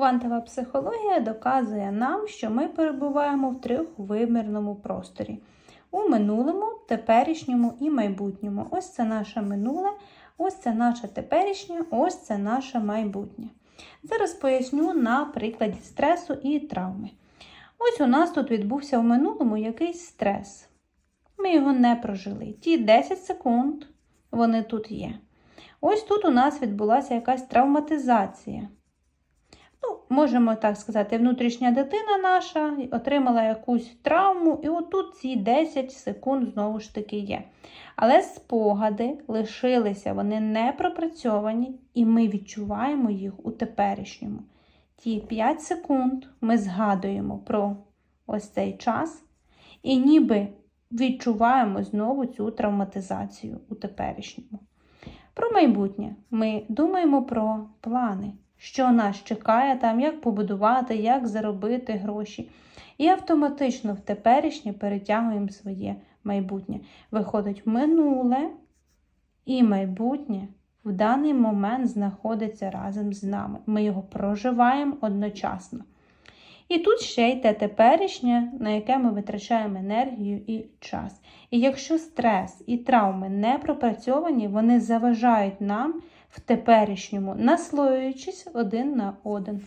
Квантова психологія доказує нам, що ми перебуваємо в трьохвимірному просторі. У минулому, теперішньому і майбутньому. Ось це наше минуле, ось це наше теперішнє, ось це наше майбутнє. Зараз поясню на прикладі стресу і травми. Ось у нас тут відбувся в минулому якийсь стрес. Ми його не прожили. Ті 10 секунд вони тут є. Ось тут у нас відбулася якась травматизація. Можемо так сказати, внутрішня дитина наша отримала якусь травму, і отут ці 10 секунд знову ж таки є. Але спогади лишилися, вони не пропрацьовані, і ми відчуваємо їх у теперішньому. Ті 5 секунд ми згадуємо про ось цей час, і ніби відчуваємо знову цю травматизацію у теперішньому. Про майбутнє ми думаємо про плани, що нас чекає там, як побудувати, як заробити гроші. І автоматично в теперішнє перетягуємо своє майбутнє. Виходить минуле і майбутнє в даний момент знаходиться разом з нами. Ми його проживаємо одночасно. І тут ще й те теперішнє, на яке ми витрачаємо енергію і час. І якщо стрес і травми не пропрацьовані, вони заважають нам в теперішньому, наслоюючись один на один.